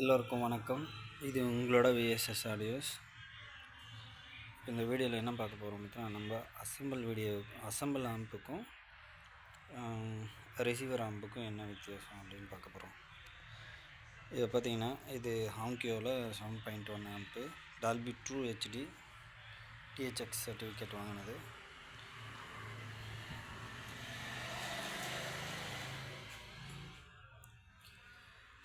எல்லோருக்கும் வணக்கம். இது உங்களோட விஎஸ்எஸ் ஆடியோஸ் இந்த வீடியோவில் என்ன பார்க்க போகிறோம் பார்த்தீங்கன்னா நம்ம அசம்பிள் வீடியோ அசம்பிள் ஆம்புக்கும் ரிசீவர் ஆம்புக்கும் என்ன வித்தியாசம் அப்படின்னு பார்க்க போகிறோம் இதை பார்த்தீங்கன்னா இது ஹாங்கியோவில் seven point one amp Dolby true HD THX certificate வாங்கினது.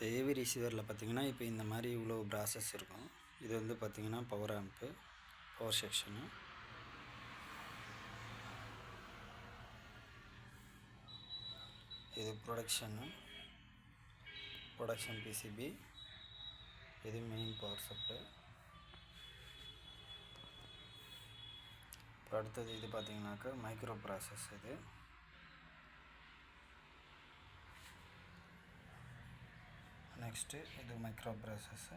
இப்போ ஏவி ரிசீவரில் பார்த்திங்கன்னா இப்போ இந்த மாதிரி இவ்வளோ ப்ராசஸ் இருக்கும். இது வந்து பார்த்திங்கன்னா பவர் ஆம்ப்பு பவர் செக்ஷனு இது ப்ரொடக்ஷனு ப்ரொடக்ஷன் பிசிபி இது மெயின் பவர் சப்ளை இப்போ அடுத்தது இது பார்த்தீங்கன்னாக்கா மைக்ரோ ப்ராசஸ் இது. நெக்ஸ்ட்டு இது மைக்ரோ ப்ராசஸ்ஸு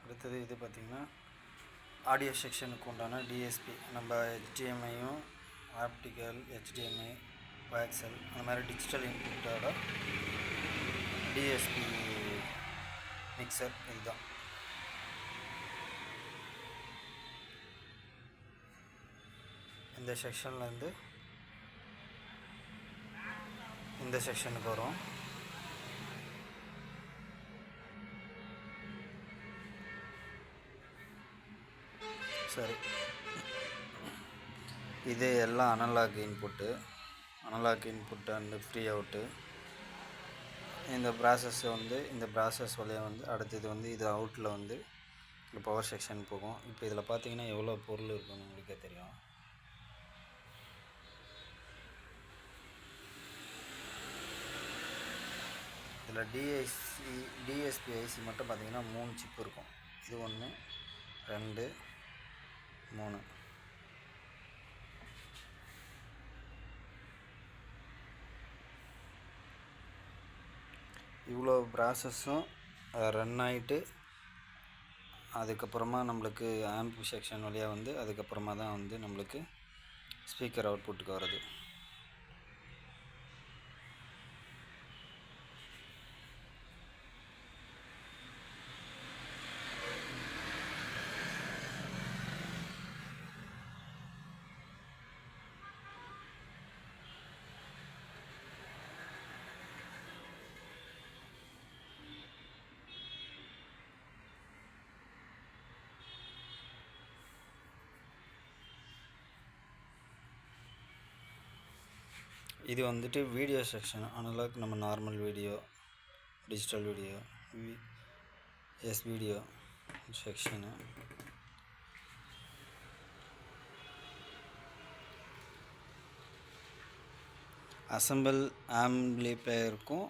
அடுத்தது இது பார்த்திங்கன்னா ஆடியோ செக்ஷனுக்கு உண்டான டிஎஸ்பி நம்ம ஹெச்டிஎம்ஐயும் ஆப்டிக்கல் ஹெச்டிஎம்ஐ வாக்சல் அந்த மாதிரி டிஜிட்டல் இன்புட்டோட டிஎஸ்பி மிக்சர் இதுதான். இந்த செக்ஷன்லேருந்து இந்த செக்ஷனுக்கு வரும் சரி. இது எல்லாம் analog input analog input and pre out இந்த ப்ராசஸ் வந்து இந்த ப்ராசஸ் வழியாக வந்து அடுத்தது வந்து இது அவுட்டில் வந்து இந்த பவர் செக்ஷன் போகும். இப்போ இதில் பார்த்தீங்கன்னா எவ்வளோ பொருள் இருக்குன்னு உங்களுக்கே தெரியும். இதில் டிஎஸ்சி டிஎஸ்பி ஐசி மட்டும் பார்த்திங்கன்னா மூணு சிப் இருக்கும். இது ஒன்று ரெண்டு மூணு. இவ்வளோ ப்ராசஸும் ரன் ஆகிட்டு அதுக்கப்புறமா நம்மளுக்கு ஆம்ப் செக்ஷன் வழியாக வந்து அதுக்கப்புறமா தான் வந்து நம்மளுக்கு ஸ்பீக்கர் அவுட்புட்டுக்கு வருது இது வந்துட்டு வீடியோ செக்ஷன் அனலாக் நம்ம normal video digital video S video section assemble ஆம்பிளிஃபையருக்கும்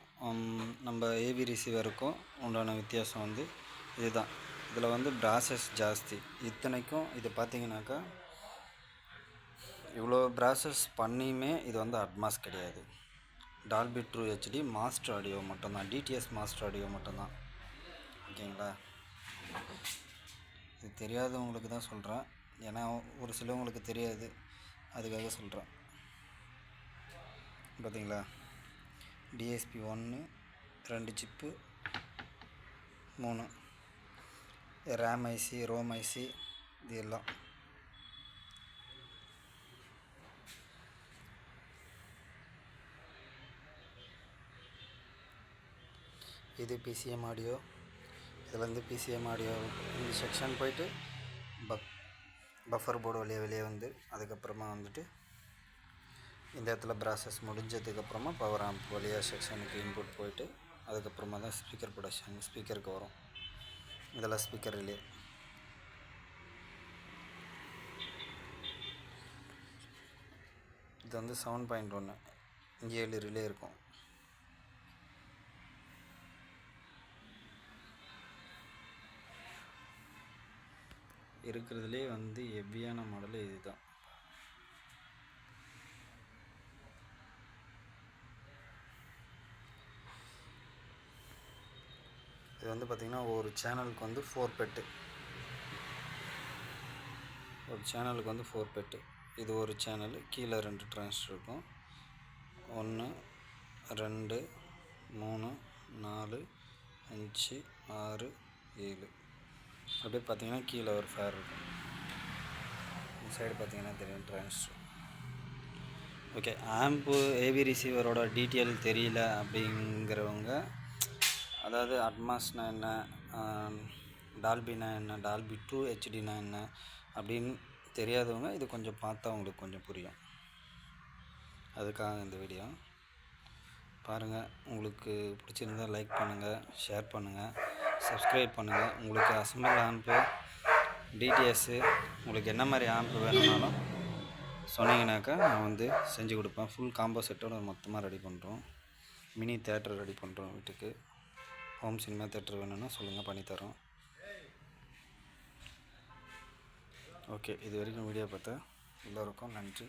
நம்ம ஏவி ரிசீவருக்கும் உண்டான வித்தியாசம் வந்து இதுதான். இதில் வந்து ப்ராசஸ் ஜாஸ்தி. இத்தனைக்கும் இது பார்த்தீங்கன்னாக்கா இவ்வளோ ப்ராசஸ் பண்ணியுமே இது வந்து அட்மாஸ் கிடையாது. Dolby true HD master audio மட்டும்தான். டிடிஎஸ் மாஸ்டர் ஆடியோ மட்டும்தான். ஓகேங்களா? இது தெரியாதவங்களுக்கு தான் சொல்கிறேன் ஏன்னா ஒரு சிலவங்களுக்கு தெரியாது. அதுக்காக சொல்கிறேன் பார்த்தீங்களா டிஎஸ்பி ஒன்று ரெண்டு சிப்பு மூணு. ரேம் ஐசி ரோம் ஐசி இது எல்லாம். இது பிசிஎம் ஆடியோ இதில் வந்து பிசிஎம் ஆடியோ இந்த செக்ஷன் போயிட்டு பப் பஃபர் போர்டு வழியே வெளியே வந்து அதுக்கப்புறமா வந்துட்டு இந்த இடத்துல ப்ராசஸ் முடிஞ்சதுக்கப்புறமா பவர் ஆம்ப் வழியாக செக்ஷனுக்கு இன்புட் போயிட்டு அதுக்கப்புறமா தான் ஸ்பீக்கர் ப்ரொடக்ஷன் ஸ்பீக்கருக்கு வரும். இதெல்லாம் ஸ்பீக்கர் ரிலே இது வந்து செவன் பாயிண்ட் ஒன்று இங்கே ஏழு ரிலே இருக்கும். இருக்கிறதுலே வந்து ஹெவியான மாடல் இதுதான். இது வந்து பார்த்திங்கன்னா ஒரு சேனலுக்கு வந்து ஃபோர் பெட்டு ஒரு சேனலுக்கு வந்து ஃபோர் பெட்டு இது ஒரு சேனல் கீழே ரெண்டு டிரான்ஸ்டர் இருக்கும். ஒன்று ரெண்டு மூணு நாலு அஞ்சு ஆறு ஏழு. அப்படியே பார்த்தீங்கன்னா கீழே ஒரு ஃபேர் இருக்கும். இந்த சைடு பார்த்தீங்கன்னா தெரியும் ட்ரான்ஸ்டர் ஓகே ஆம்பு ஏவி ரிசீவரோட டீட்டெயில் தெரியல அப்படிங்கிறவங்க அதாவது அட்மாஸ்னா என்ன டால்பினா என்ன டால்பி டூ ஹெச்டினா என்ன அப்படின்னு தெரியாதவங்க இது கொஞ்சம் பார்த்தா உங்களுக்கு கொஞ்சம் புரியும். அதுக்காக இந்த வீடியோ பாருங்கள் உங்களுக்கு பிடிச்சிருந்தா லைக் பண்ணுங்கள் ஷேர் பண்ணுங்கள் சப்ஸ்கிரைப் பண்ணுங்கள் உங்களுக்கு அசம்பிள் ஆம்பு டிடிஎஸ்ஸு உங்களுக்கு என்ன மாதிரி ஆம்பு வேணும்னாலும் சொன்னீங்கன்னாக்கா நான் வந்து செஞ்சு கொடுப்பேன். ஃபுல் காம்போ செட்டோட மொத்தமாக ரெடி பண்ணுறோம் மினி தேட்டர் ரெடி பண்ணுறோம் வீட்டுக்கு. ஹோம் சினிமா தேட்டர் வேணும்னா சொல்லுங்கள் பண்ணித்தரோம் ஓகே இது வரைக்கும் வீடியோ பார்த்தா எல்லோருக்கும் நன்றி.